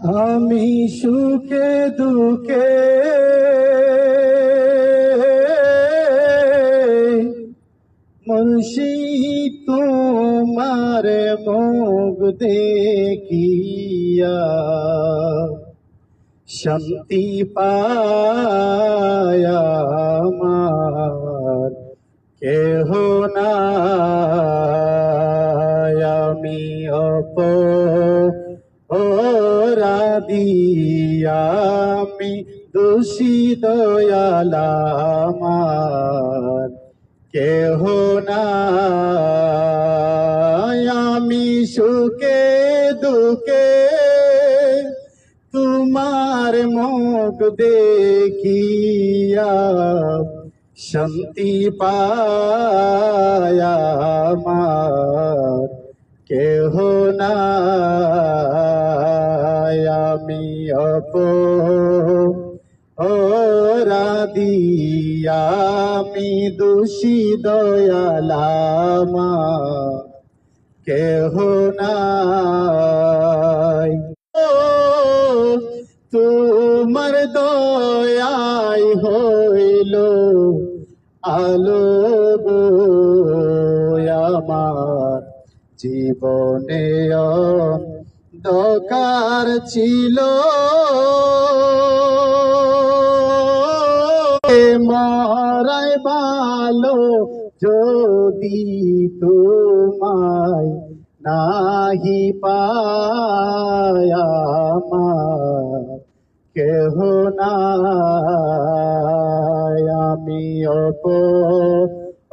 আমি সুখে দুঃখে মুন্সি তোমার মুখ দেখিয়া শান্তি পায়া আমার, কেহ নাই। আমি অপ ওরা দিয়ামি দোষী দয়ালামার কেহ নাই আমি সুখে, দুঃখে। তোমার মুখ দেখিয়া শান্তি পায়া আমার। কেহ নাই আমি অপ ওরা দিয়ামি দোষী দয়ালামা কেহ নাই। তোমার দয়াই হইল আলো আমার জীবনে দরকার ছিল। মারাই ভালো যদি তোমায় নাহি পায়ামার কেহ নাই। আমি অপ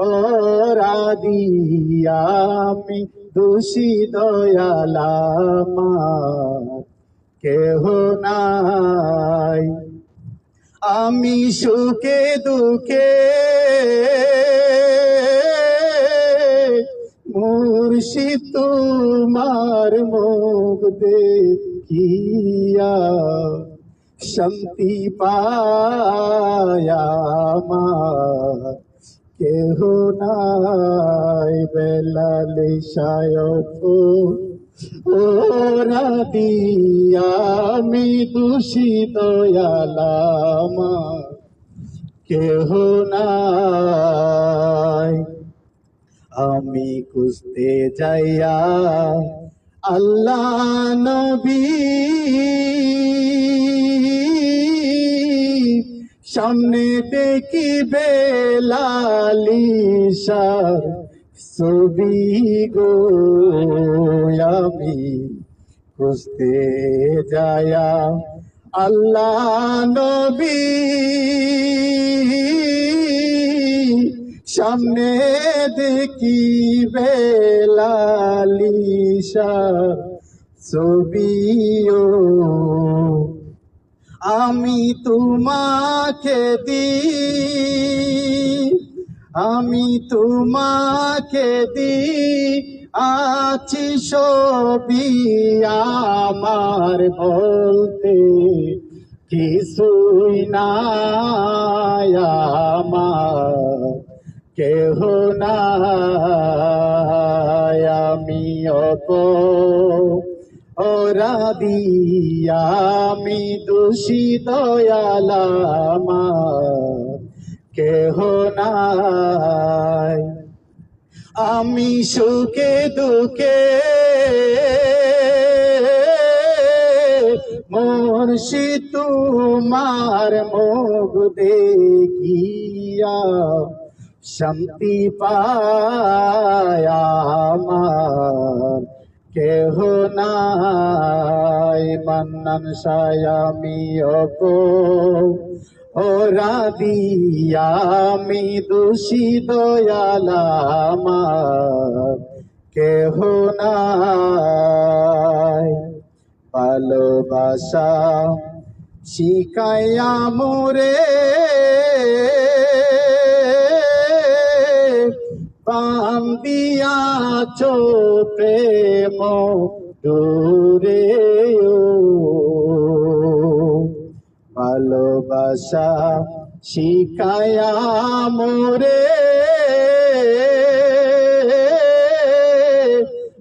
ওরা দিয়ামি দোষী দয়ালামার কেহ নাই। আমি সুখে দুঃখে মুর্শিদ তোমার মুখ দেখিয়া শান্তি পায়া আমার। কেহ নাই বেলালে সায়ক ওরা দিয়ামি দোষী দয়ালামা। কেহ নাই, আমি কুস্তে যাইয়া আল্লাহ নবী সামনে দেখি বেলালিশার ছবি গো আমি খুঁজতে যায়া আল্লাহ নবী। সামনে দেখি বেলালিশার ছবিও আমি তোমাকে দি আমি তোমাকে দি আছি ছবি আমার বলতে। কিছুই আমার, কেহ না আমি অপ ওরা দিয়ামি দোষী দয়ালামা কেহ নাই। আমি সুখে দুঃখে মুর্শি তোমার মুখ দেখিয়া শান্তি পায়া আমার। কেহ নাই মান্নান সায়ামি অপ ওরা দিয়ামি দোষী দয়ালামার কেহ নাই ভালোবাসা শিকায়া মোরে। পাম দিয়াছ প্রেম দূরে ভালোবাসা শিকায়া মোরে।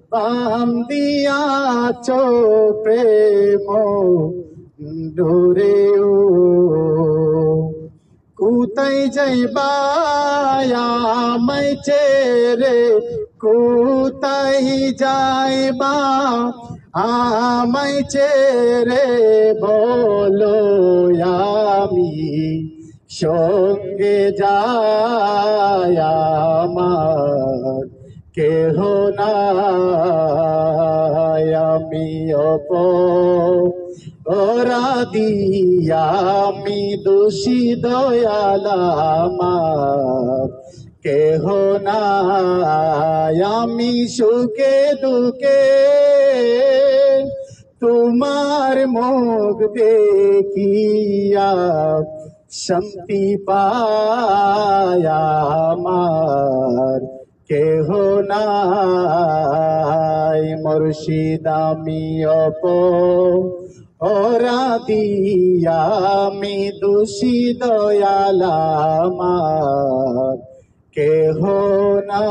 পাম দিয়াছ প্রেম ডোরে ও। কোথায় যাইবা আমায় চেরে কোথায় যাইবা আমায় চেরে বলো আমি সঙ্গে যায় কেহ না আমি অপ আমি দোষী দয়ালামার। কেহ নাই আমি সুখে দুঃখে। তোমার মুখ দেখিয়া শান্তি পায়া আমার। কেহ নাই মুর্শিদ, আমি অপ ওরা দিয়া আমি দোষী দয়ালামার কেহ না